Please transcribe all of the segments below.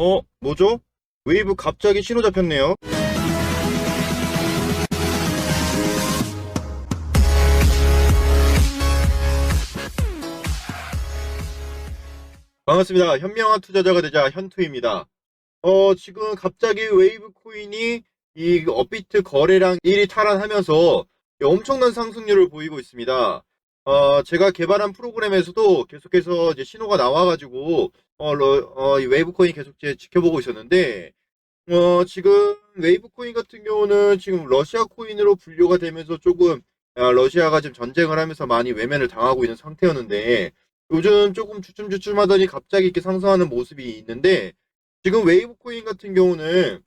어, 뭐죠? 웨이브 갑자기 신호 잡혔네요. 반갑습니다. 현명한 투자자가 되자 현투입니다. 어, 지금 갑자기 웨이브 코인이 이 업비트 거래량 1위 탈환하면서 엄청난 상승률을 보이고 있습니다. 어, 제가 개발한 프로그램에서도 계속해서 이제 신호가 나와가지고, 어, 러- 어, 이 웨이브 코인 계속 이제 지켜보고 있었는데, 어, 지금 웨이브 코인 같은 경우는 지금 러시아 코인으로 분류가 되면서 조금, 아, 러시아가 지금 전쟁을 하면서 많이 외면을 당하고 있는 상태였는데, 요즘 조금 주춤주춤하더니 갑자기 이렇게 상승하는 모습이 있는데, 지금 웨이브 코인 같은 경우는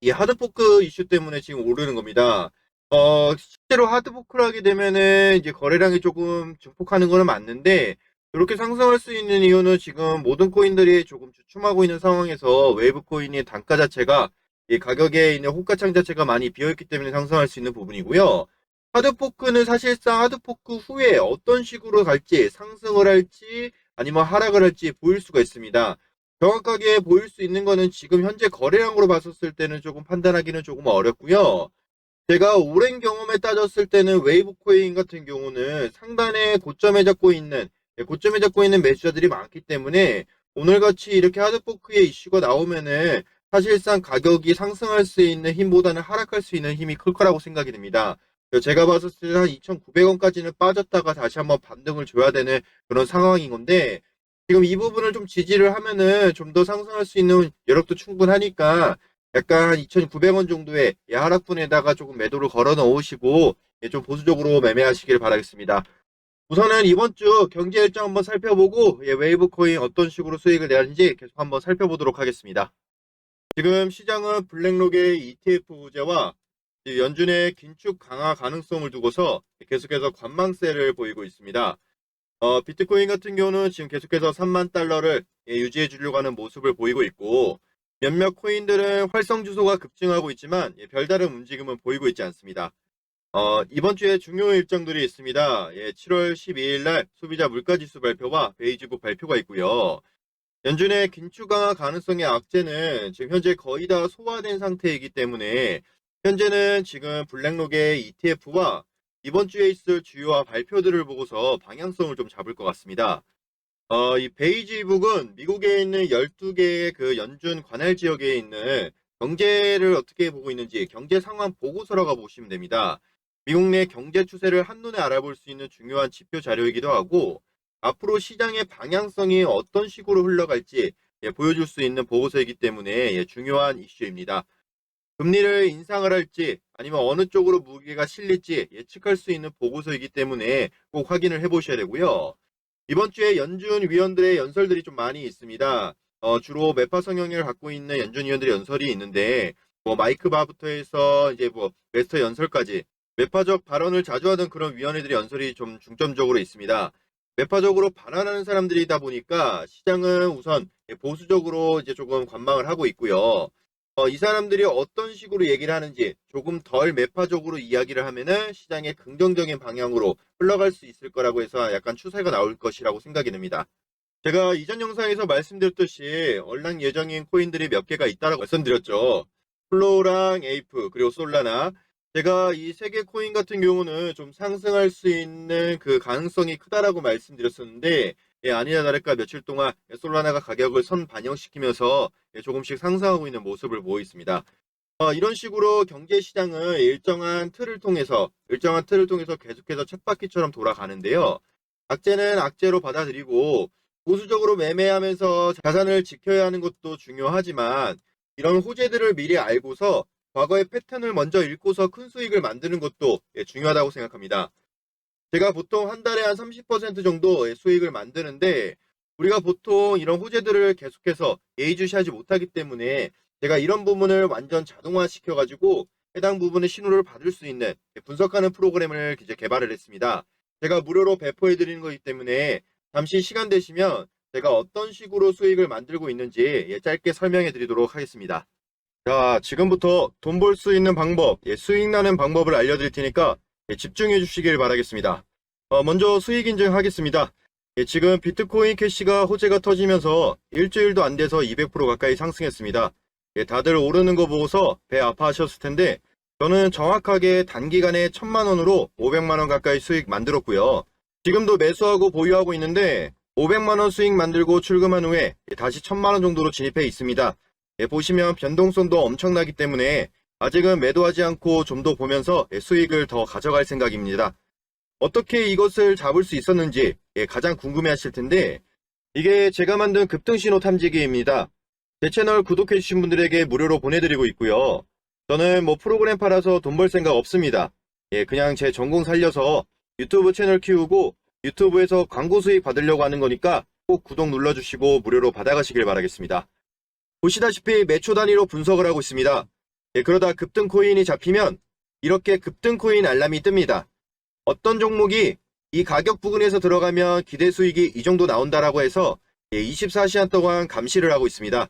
이 하드포크 이슈 때문에 지금 오르는 겁니다. 어, 실제로 하드포크를 하게 되면은 이제 거래량이 조금 증폭하는 거는 맞는데, 이렇게 상승할 수 있는 이유는 지금 모든 코인들이 조금 주춤하고 있는 상황에서 웨이브 코인의 단가 자체가 이 가격에 있는 호가창 자체가 많이 비어있기 때문에 상승할 수 있는 부분이고요. 하드포크는 사실상 하드포크 후에 어떤 식으로 갈지 상승을 할지 아니면 하락을 할지 보일 수가 있습니다. 정확하게 보일 수 있는 거는 지금 현재 거래량으로 봤었을 때는 조금 판단하기는 조금 어렵고요. 제가 오랜 경험에 따졌을 때는 웨이브 코인 같은 경우는 상단에 고점에 잡고 있는 예, 고점에 잡고 있는 매수자들이 많기 때문에 오늘같이 이렇게 하드포크의 이슈가 나오면은 사실상 가격이 상승할 수 있는 힘보다는 하락할 수 있는 힘이 클 거라고 생각이 됩니다. 제가 봤을 때 한 2,900원까지는 빠졌다가 다시 한번 반등을 줘야 되는 그런 상황인 건데 지금 이 부분을 좀 지지를 하면은 좀 더 상승할 수 있는 여력도 충분하니까 약간 2,900원 정도의 예, 하락분에다가 조금 매도를 걸어 넣으시고 예, 좀 보수적으로 매매하시길 바라겠습니다. 우선은 이번 주 경제 일정 한번 살펴보고 예, 웨이브 코인 어떤 식으로 수익을 내는지 계속 한번 살펴보도록 하겠습니다. 지금 시장은 블랙록의 ETF 우제와 연준의 긴축 강화 가능성을 두고서 계속해서 관망세를 보이고 있습니다. 어, 비트코인 같은 경우는 지금 계속해서 3만 달러를 예, 유지해 주려고 하는 모습을 보이고 있고 몇몇 코인들은 활성 주소가 급증하고 있지만 예, 별다른 움직임은 보이고 있지 않습니다. 어, 이번 주에 중요 일정들이 있습니다. 예, 7월 12일 날 소비자 물가지수 발표와 베이지국 발표가 있고요. 연준의 긴축 강화 가능성의 악재는 지금 현재 거의 다 소화된 상태이기 때문에 현재는 지금 블랙록의 ETF와 이번 주에 있을 주요한 발표들을 보고서 방향성을 좀 잡을 것 같습니다. 어, 이 베이지북은 미국에 있는 12개의 그 연준 관할 지역에 있는 경제를 어떻게 보고 있는지 경제 상황 보고서라고 보시면 됩니다. 미국 내 경제 추세를 한눈에 알아볼 수 있는 중요한 지표 자료이기도 하고 앞으로 시장의 방향성이 어떤 식으로 흘러갈지 예, 보여줄 수 있는 보고서이기 때문에 예, 중요한 이슈입니다. 금리를 인상을 할지 아니면 어느 쪽으로 무게가 실릴지 예측할 수 있는 보고서이기 때문에 꼭 확인을 해보셔야 되고요. 이번 주에 연준 위원들의 연설들이 좀 많이 있습니다. 어, 주로 매파 성향을 갖고 있는 연준 위원들의 연설이 있는데 뭐 마이크 바부터 해서 이제 뭐 웨스터 연설까지 매파적 발언을 자주 하던 그런 위원회들의 연설이 좀 중점적으로 있습니다. 매파적으로 발언하는 사람들이다 보니까 시장은 우선 보수적으로 이제 조금 관망을 하고 있고요. 어, 이 사람들이 어떤 식으로 얘기를 하는지 조금 덜 매파적으로 이야기를 하면은 시장의 긍정적인 방향으로 흘러갈 수 있을 거라고 해서 약간 추세가 나올 것이라고 생각이 됩니다. 제가 이전 영상에서 말씀드렸듯이 얼랑 예정인 코인들이 몇 개가 있다라고 말씀드렸죠. 플로우랑 에이프 그리고 솔라나 제가 이 세 개 코인 같은 경우는 좀 상승할 수 있는 그 가능성이 크다라고 말씀드렸었는데 예, 아니나 다를까 며칠 동안 솔라나가 가격을 선 반영시키면서 예, 조금씩 상승하고 있는 모습을 보이고 있습니다. 어, 이런 식으로 경제 시장은 일정한 틀을 통해서 일정한 틀을 통해서 계속해서 쳇바퀴처럼 돌아가는데요. 악재는 악재로 받아들이고 보수적으로 매매하면서 자산을 지켜야 하는 것도 중요하지만 이런 호재들을 미리 알고서 과거의 패턴을 먼저 읽고서 큰 수익을 만드는 것도 예, 중요하다고 생각합니다. 제가 보통 한 달에 한 30% 정도 수익을 만드는데 우리가 보통 이런 호재들을 계속해서 예의주시하지 못하기 때문에 제가 이런 부분을 완전 자동화 시켜가지고 해당 부분의 신호를 받을 수 있는 분석하는 프로그램을 이제 개발을 했습니다. 제가 무료로 배포해 드리는 거기 때문에 잠시 시간 되시면 제가 어떤 식으로 수익을 만들고 있는지 예, 짧게 설명해 드리도록 하겠습니다. 자, 지금부터 돈 벌 수 있는 방법, 예, 수익 나는 방법을 알려드릴 테니까 예, 집중해 주시길 바라겠습니다. 어, 먼저 수익 인증 하겠습니다. 예, 지금 비트코인 캐시가 호재가 터지면서 일주일도 안 돼서 200% 가까이 상승했습니다. 예, 다들 오르는 거 보고서 배 아파하셨을 텐데 저는 정확하게 단기간에 1000만 원으로 500만 원 가까이 수익 만들었고요. 지금도 매수하고 보유하고 있는데 500만 원 수익 만들고 출금한 후에 다시 1000만 원 정도로 진입해 있습니다. 예, 보시면 변동성도 엄청나기 때문에 아직은 매도하지 않고 좀 더 보면서 예, 수익을 더 가져갈 생각입니다. 어떻게 이것을 잡을 수 있었는지 예, 가장 궁금해 하실 텐데 이게 제가 만든 급등신호 탐지기입니다. 제 채널 구독해주신 분들에게 무료로 보내드리고 있고요. 저는 뭐 프로그램 팔아서 돈 벌 생각 없습니다. 예, 그냥 제 전공 살려서 유튜브 채널 키우고 유튜브에서 광고 수익 받으려고 하는 거니까 꼭 구독 눌러주시고 무료로 받아가시길 바라겠습니다. 보시다시피 매초 단위로 분석을 하고 있습니다. 예, 그러다 급등 코인이 잡히면 이렇게 급등 코인 알람이 뜹니다. 어떤 종목이 이 가격 부근에서 들어가면 기대 수익이 이 정도 나온다라고 해서 24시간 동안 감시를 하고 있습니다.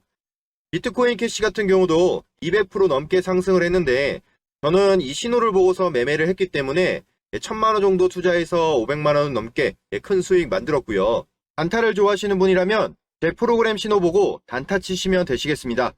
비트코인 캐시 같은 경우도 200% 넘게 상승을 했는데 저는 이 신호를 보고서 매매를 했기 때문에 1000만 원 정도 투자해서 500만 원 넘게 큰 수익 만들었고요. 단타를 좋아하시는 분이라면 제 프로그램 신호 보고 단타 치시면 되시겠습니다.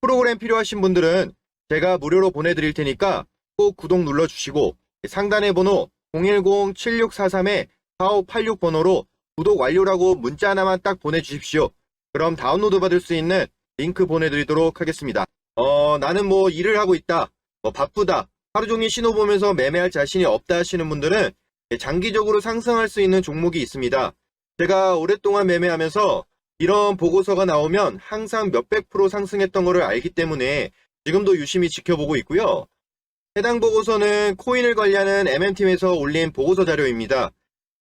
프로그램 필요하신 분들은 제가 무료로 보내드릴 테니까 꼭 구독 눌러주시고 상단의 번호 010-7643-4586 번호로 구독 완료라고 문자 하나만 딱 보내주십시오. 그럼 다운로드 받을 수 있는 링크 보내드리도록 하겠습니다. 어, 나는 뭐 일을 하고 있다. 뭐 바쁘다. 하루 종일 신호 보면서 매매할 자신이 없다 하시는 분들은 장기적으로 상승할 수 있는 종목이 있습니다. 제가 오랫동안 매매하면서 이런 보고서가 나오면 항상 몇백 프로 상승했던 것을 알기 때문에 지금도 유심히 지켜보고 있고요. 해당 보고서는 코인을 관리하는 MM팀에서 올린 보고서 자료입니다.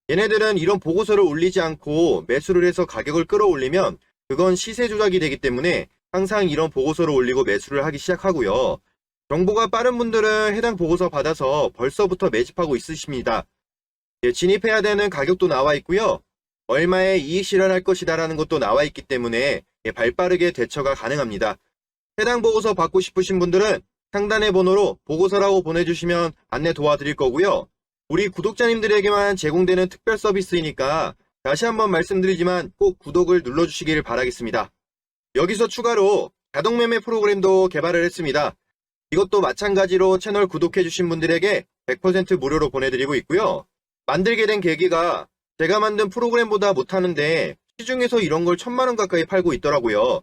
얘네들은 이런 보고서를 올리지 않고 매수를 해서 가격을 끌어올리면 그건 시세 조작이 되기 때문에 항상 이런 보고서를 올리고 매수를 하기 시작하고요. 정보가 빠른 분들은 해당 보고서 받아서 벌써부터 매집하고 있으십니다. 예, 진입해야 되는 가격도 나와 있고요. 얼마에 이익 실현할 것이다라는 것도 나와 있기 때문에 예, 발빠르게 대처가 가능합니다. 해당 보고서 받고 싶으신 분들은 상단의 번호로 보고서라고 보내주시면 안내 도와드릴 거고요. 우리 구독자님들에게만 제공되는 특별 서비스이니까 다시 한번 말씀드리지만 꼭 구독을 눌러주시길 바라겠습니다. 여기서 추가로 자동매매 프로그램도 개발을 했습니다. 이것도 마찬가지로 채널 구독해주신 분들에게 100% 무료로 보내드리고 있고요. 만들게 된 계기가 제가 만든 프로그램보다 못하는데 시중에서 이런 걸 천만원 가까이 팔고 있더라고요.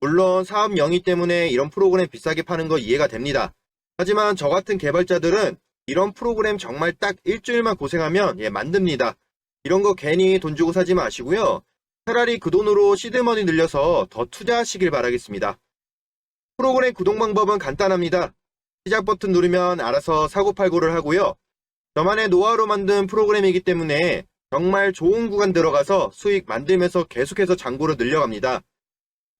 물론 사업 영위 때문에 이런 프로그램 비싸게 파는 거 이해가 됩니다. 하지만 저 같은 개발자들은 이런 프로그램 정말 딱 일주일만 고생하면 예, 만듭니다. 이런 거 괜히 돈 주고 사지 마시고요. 차라리 그 돈으로 시드머니 늘려서 더 투자하시길 바라겠습니다. 프로그램 구독 방법은 간단합니다. 시작 버튼 누르면 알아서 사고팔고를 하고요. 저만의 노하우로 만든 프로그램이기 때문에 정말 좋은 구간 들어가서 수익 만들면서 계속해서 장고를 늘려갑니다.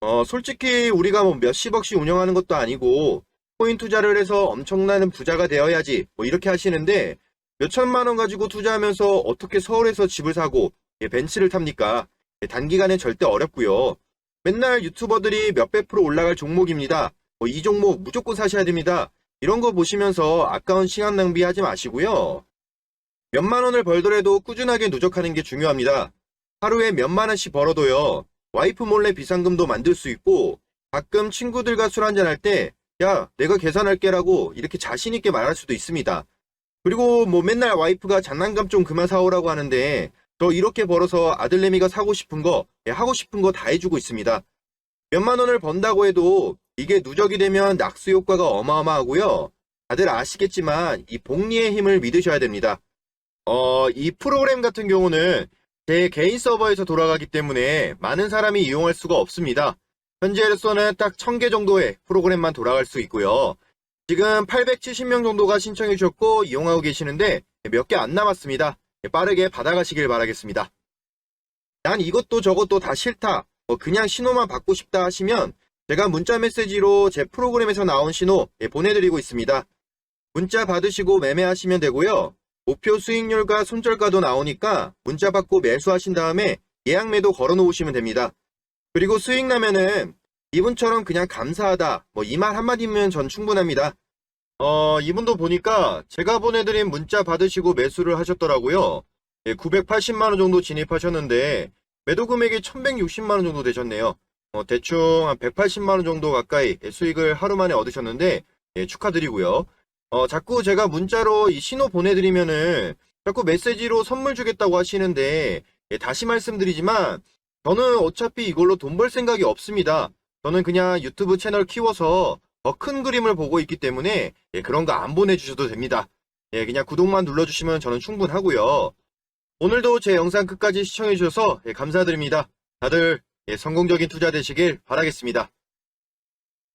어, 솔직히 우리가 뭐 몇십억씩 운영하는 것도 아니고 코인 투자를 해서 엄청나는 부자가 되어야지 뭐 이렇게 하시는데 몇천만 원 가지고 투자하면서 어떻게 서울에서 집을 사고 예, 벤츠를 탑니까? 예, 단기간에 절대 어렵고요. 맨날 유튜버들이 몇백 프로 올라갈 종목입니다. 뭐 이 종목 무조건 사셔야 됩니다. 이런 거 보시면서 아까운 시간 낭비하지 마시고요. 몇만 원을 벌더라도 꾸준하게 누적하는 게 중요합니다. 하루에 몇만 원씩 벌어도요. 와이프 몰래 비상금도 만들 수 있고 가끔 친구들과 술 한잔 할 때 야, 내가 계산할게 라고 이렇게 자신있게 말할 수도 있습니다. 그리고 뭐 맨날 와이프가 장난감 좀 그만 사오라고 하는데 저 이렇게 벌어서 아들내미가 사고 싶은 거, 예, 하고 싶은 거 다 해주고 있습니다. 몇만 원을 번다고 해도 이게 누적이 되면 낙수 효과가 어마어마하고요. 다들 아시겠지만 이 복리의 힘을 믿으셔야 됩니다. 어, 이 프로그램 같은 경우는 제 개인 서버에서 돌아가기 때문에 많은 사람이 이용할 수가 없습니다. 현재로서는 딱 1000개 정도의 프로그램만 돌아갈 수 있고요. 지금 870명 정도가 신청해 주셨고 이용하고 계시는데 몇 개 안 남았습니다. 빠르게 받아가시길 바라겠습니다. 난 이것도 저것도 다 싫다. 뭐 그냥 신호만 받고 싶다 하시면 제가 문자 메시지로 제 프로그램에서 나온 신호 예, 보내드리고 있습니다. 문자 받으시고 매매하시면 되고요. 목표 수익률과 손절가도 나오니까 문자 받고 매수하신 다음에 예약 매도 걸어 놓으시면 됩니다. 그리고 수익 나면은 이분처럼 그냥 감사하다 뭐 이 말 한마디면 전 충분합니다. 어 이분도 보니까 제가 보내드린 문자 받으시고 매수를 하셨더라고요. 예, 980만원 정도 진입하셨는데 매도 금액이 1160만원 정도 되셨네요. 어, 대충 한 180만원 정도 가까이 수익을 하루 만에 얻으셨는데 예, 축하드리고요. 어, 자꾸 제가 문자로 이 신호 보내드리면은 자꾸 메시지로 선물 주겠다고 하시는데 예, 다시 말씀드리지만 저는 어차피 이걸로 돈 벌 생각이 없습니다. 저는 그냥 유튜브 채널 키워서 더 큰 그림을 보고 있기 때문에 예, 그런 거 안 보내주셔도 됩니다. 예, 그냥 구독만 눌러주시면 저는 충분하고요. 오늘도 제 영상 끝까지 시청해주셔서 예, 감사드립니다. 다들 예, 성공적인 투자 되시길 바라겠습니다.